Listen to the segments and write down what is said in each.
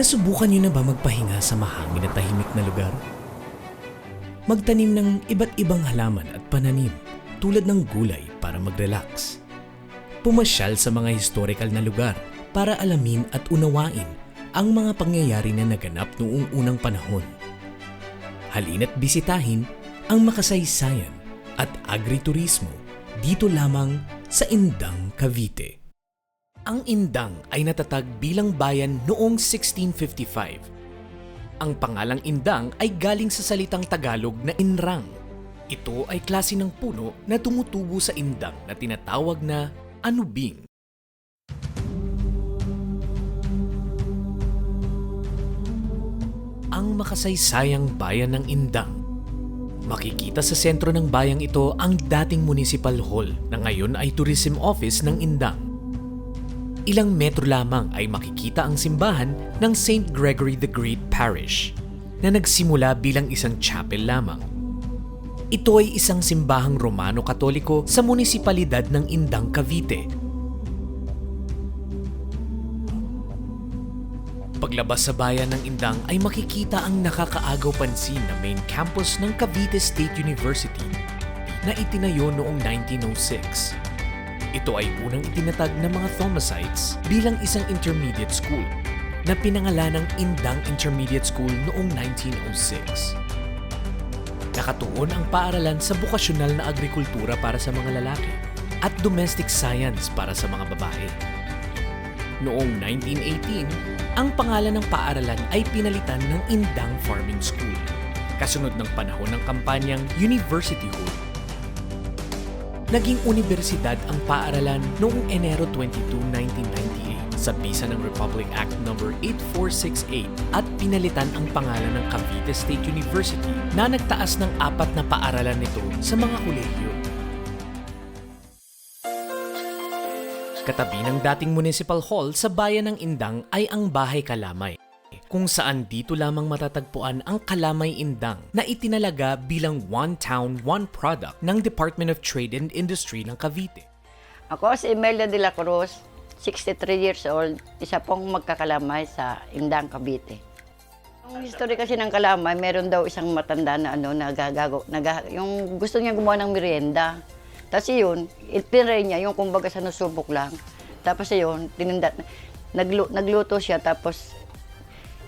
Nasubukan niyo na ba magpahinga sa mahangin at tahimik na lugar? Magtanim ng iba't ibang halaman at pananim tulad ng gulay para mag-relax. Pumasyal sa mga historical na lugar para alamin at unawain ang mga pangyayari na naganap noong unang panahon. Halina't bisitahin ang makasaysayan at agriturismo dito lamang sa Indang, Cavite. Ang Indang ay natatag bilang bayan noong 1655. Ang pangalang Indang ay galing sa salitang Tagalog na Inrang. Ito ay klase ng puno na tumutubo sa Indang na tinatawag na anubing. Ang makasaysayang bayan ng Indang Makikita sa sentro ng bayang ito ang dating Municipal Hall na ngayon ay Tourism Office ng Indang. Ilang metro lamang ay makikita ang simbahan ng St. Gregory the Great Parish na nagsimula bilang isang chapel lamang. Ito ay isang simbahang Romano-Katoliko sa munisipalidad ng Indang, Cavite Paglabas sa bayan ng Indang ay makikita ang nakakaagaw pansin na main campus ng Cavite State University na itinayo noong 1906. Ito ay unang itinatag ng mga Thomasites bilang isang intermediate school na pinangalan ng Indang Intermediate School noong 1906. Nakatuon ang paaralan sa bukasyonal na agrikultura para sa mga lalaki at domestic science para sa mga babae. Noong 1918, ang pangalan ng paaralan ay pinalitan ng Indang Farming School. Kasunod ng panahon ng kampanyang University Hood. Naging universidad ang paaralan noong Enero 22, 1998 sa bisa ng Republic Act No. 8468 at pinalitan ang pangalan ng Cavite State University na nagtaas ng apat na paaralan nito sa mga kolehiyo. Katabi ng dating Municipal Hall sa bayan ng Indang ay ang Bahay Kalamay kung saan dito lamang matatagpuan ang Kalamay Indang na itinalaga bilang One Town, One Product ng Department of Trade and Industry ng Cavite. Ako si Imelda de la Cruz, 63 years old, isa pong magkakalamay sa Indang, Cavite. Ang history kasi ng kalamay, meron daw isang matanda na ano, nagagago, naga, yung gusto niya gumawa ng merienda. Tapos yun, itinry niya yung kumbaga sa nusubok lang. Tapos yun, tininda, naglu, nagluto siya tapos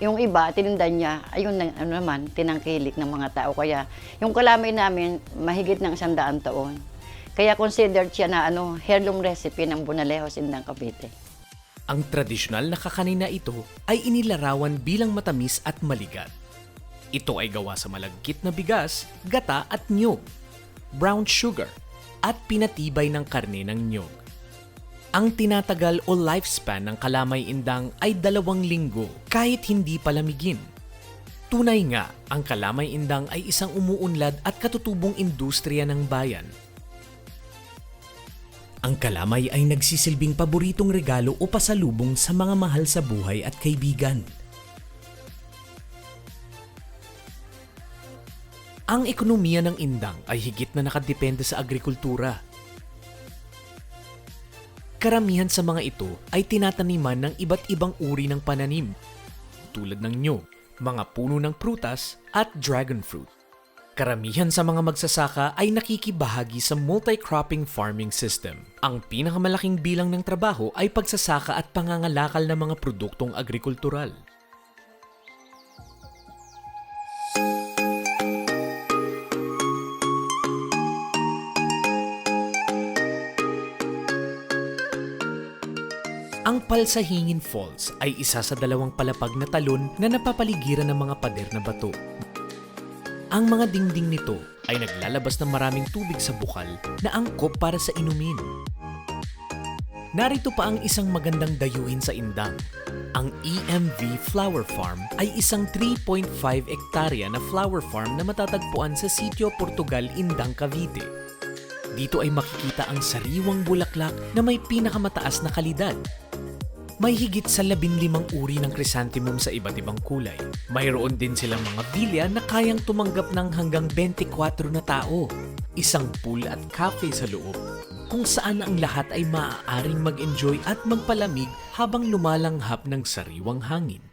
yung iba, tininda niya, ayun na, ano naman, tinangkilik ng mga tao. Kaya yung kalamay namin, mahigit ng isang daan taon. Kaya considered siya na ano, heirloom recipe ng Bunalejos Indang Cavite. Ang tradisyonal na kakanin na ito ay inilarawan bilang matamis at maligat. Ito ay gawa sa malagkit na bigas, gata at niyog, brown sugar, at pinatibay ng karne ng nyog. Ang tinatagal o lifespan ng kalamay indang ay dalawang linggo kahit hindi palamigin. Tunay nga, ang kalamay indang ay isang umuunlad at katutubong industriya ng bayan. Ang kalamay ay nagsisilbing paboritong regalo o pasalubong sa mga mahal sa buhay at kaibigan. Ang ekonomiya ng Indang ay higit na nakadepende sa agrikultura. Karamihan sa mga ito ay tinataniman ng iba't ibang uri ng pananim tulad ng nyog, mga puno ng prutas at dragon fruit. Karamihan sa mga magsasaka ay nakikibahagi sa multi-cropping farming system. Ang pinakamalaking bilang ng trabaho ay pagsasaka at pangangalakal ng mga produktong agrikultural. Ang Palsahingin Falls ay isa sa dalawang palapag na talon na napapaligiran ng mga pader na bato. Ang mga dingding nito ay naglalabas ng maraming tubig sa bukal na angkop para sa inumin. Narito pa ang isang magandang dayuhin sa Indang. Ang EMV Flower Farm ay isang 3.5 ektarya na flower farm na matatagpuan sa sitio Portugal, Indang, Cavite. Dito ay makikita ang sariwang bulaklak na may pinakamataas na kalidad may higit sa labing limang uri ng chrysanthemum sa iba't ibang kulay. Mayroon din silang mga vilya na kayang tumanggap ng hanggang 24 na tao. Isang pool at cafe sa loob kung saan ang lahat ay maaaring mag-enjoy at magpalamig habang lumalanghap ng sariwang hangin.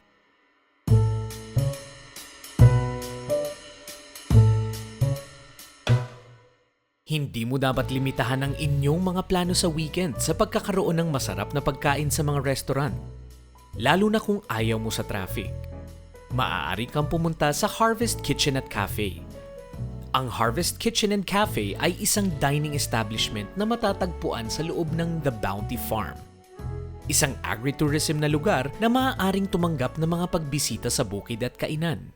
Hindi mo dapat limitahan ang inyong mga plano sa weekend sa pagkakaroon ng masarap na pagkain sa mga restaurant. Lalo na kung ayaw mo sa traffic. Maaari kang pumunta sa Harvest Kitchen at Cafe. Ang Harvest Kitchen and Cafe ay isang dining establishment na matatagpuan sa loob ng The Bounty Farm. Isang agritourism na lugar na maaaring tumanggap ng mga pagbisita sa bukid at kainan.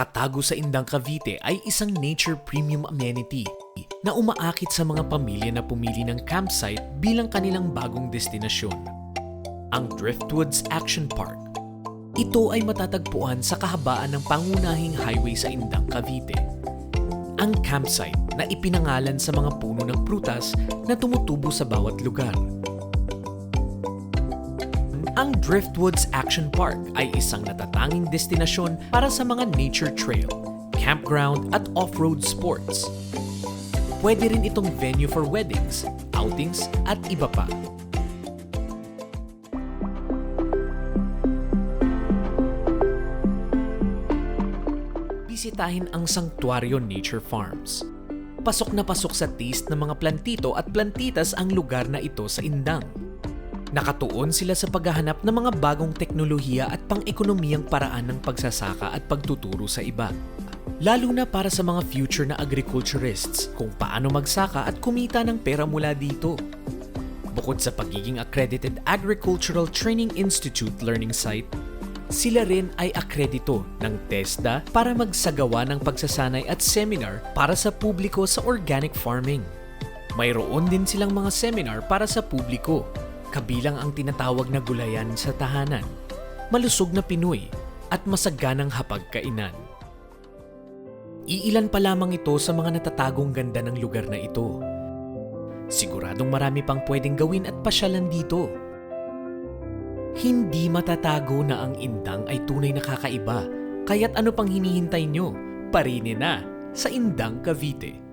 Nakatago sa Indang Cavite ay isang nature premium amenity na umaakit sa mga pamilya na pumili ng campsite bilang kanilang bagong destinasyon. Ang Driftwoods Action Park. Ito ay matatagpuan sa kahabaan ng pangunahing highway sa Indang Cavite. Ang campsite na ipinangalan sa mga puno ng prutas na tumutubo sa bawat lugar. Ang Driftwoods Action Park ay isang natatanging destinasyon para sa mga nature trail, campground at off-road sports. Pwede rin itong venue for weddings, outings at iba pa. Bisitahin ang Sanctuario Nature Farms. Pasok na pasok sa taste ng mga plantito at plantitas ang lugar na ito sa Indang. Nakatuon sila sa paghahanap ng mga bagong teknolohiya at pang-ekonomiyang paraan ng pagsasaka at pagtuturo sa iba. Lalo na para sa mga future na agriculturists kung paano magsaka at kumita ng pera mula dito. Bukod sa pagiging accredited Agricultural Training Institute learning site, sila rin ay akredito ng TESDA para magsagawa ng pagsasanay at seminar para sa publiko sa organic farming. Mayroon din silang mga seminar para sa publiko, kabilang ang tinatawag na gulayan sa tahanan, malusog na Pinoy, at masaganang hapagkainan. Iilan pa lamang ito sa mga natatagong ganda ng lugar na ito. Siguradong marami pang pwedeng gawin at pasyalan dito. Hindi matatago na ang indang ay tunay na kakaiba, kaya't ano pang hinihintay nyo? Parinin na sa Indang Cavite.